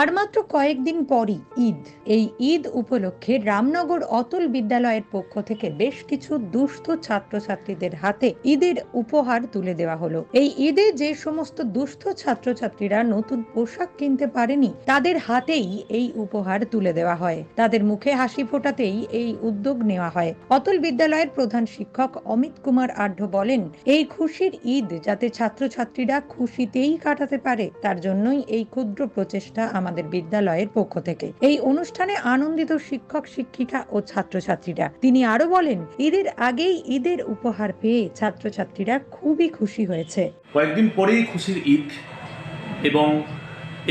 আর মাত্র কয়েকদিন পরই ঈদ। এই ঈদ উপলক্ষে রামনগর অতুল বিদ্যালয়ের পক্ষ থেকে বেশ কিছু দুস্থ ছাত্রছাত্রীদের হাতে ঈদের উপহার তুলে দেওয়া হলো। এই ঈদে যে সমস্ত দুস্থ ছাত্রছাত্রীরা নতুন পোশাক কিনতে পারেনি, তাদের হাতেই এই উপহার তুলে দেওয়া হয়। তাদের মুখে হাসি ফোটাতেই এই উদ্যোগ নেওয়া হয়। অতুল বিদ্যালয়ের প্রধান শিক্ষক অমিত কুমার আঢ্য বলেন, এই খুশির ঈদ যাতে ছাত্রছাত্রীরা খুশিতেই কাটাতে পারে, তার জন্যই এই ক্ষুদ্র প্রচেষ্টা আমাদের বিদ্যালয়ের পক্ষ থেকে। এই অনুষ্ঠানে আনন্দিত শিক্ষক, শিক্ষিকা ও ছাত্রছাত্রীরা। তিনি আরও বলেন, ঈদের আগেই ঈদের উপহার পেয়ে ছাত্রছাত্রীরা খুবই খুশি হয়েছে। কয়েকদিন পরেই খুশির ঈদ এবং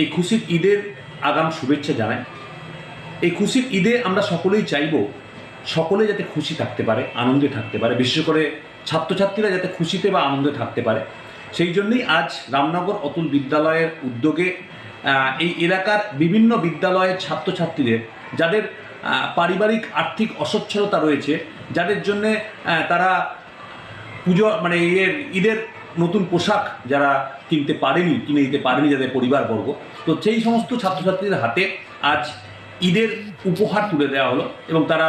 এই খুশির ঈদের আগাম শুভেচ্ছা জানাই। এই খুশির ঈদে আমরা সকলেই চাইব, সকলে যাতে খুশি থাকতে পারে, আনন্দে থাকতে পারে, বিশেষ করে ছাত্রছাত্রীরা যাতে খুশিতে বা আনন্দে থাকতে পারে। সেই জন্যই আজ রামনগর অতুল বিদ্যালয়ের উদ্যোগে এই এলাকার বিভিন্ন বিদ্যালয়ের ছাত্রছাত্রীদের, যাদের পারিবারিক আর্থিক অসচ্ছলতা রয়েছে, যাদের জন্যে তারা পুজো মানে ঈদের ঈদের নতুন পোশাক যারা কিনতে পারেনি, কিনে দিতে পারেনি যাদের পরিবারবর্গ, তো সেই সমস্ত ছাত্রছাত্রীদের হাতে আজ ঈদের উপহার তুলে দেওয়া হলো এবং তারা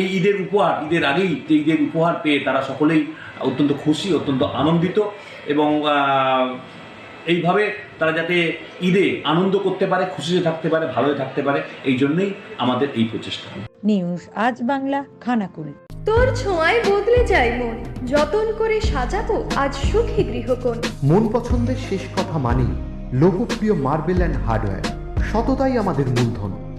এই ঈদের উপহার, ঈদের আগেই যে ঈদের উপহার পেয়ে তারা সকলেই অত্যন্ত খুশি, অত্যন্ত আনন্দিত এবং এইভাবে তারা যাতে ঈদে আনন্দ করতে পারে খুশিতে থাকতে পারে ভালোই থাকতে পারে এই জন্যই আমাদের এই প্রচেষ্টা। নিউজ আজ বাংলা খানাকুল। তোর ছোঁয়ায় বদলে যায় মন। যতন করে সাজাবো আজ সুখী গৃহকোণ। মন পছন্দের শেষ কথা মানি লোকপ্রিয় মার্বেল অ্যান্ড হার্ডওয়্যার। সততাই আমাদের মূলধন।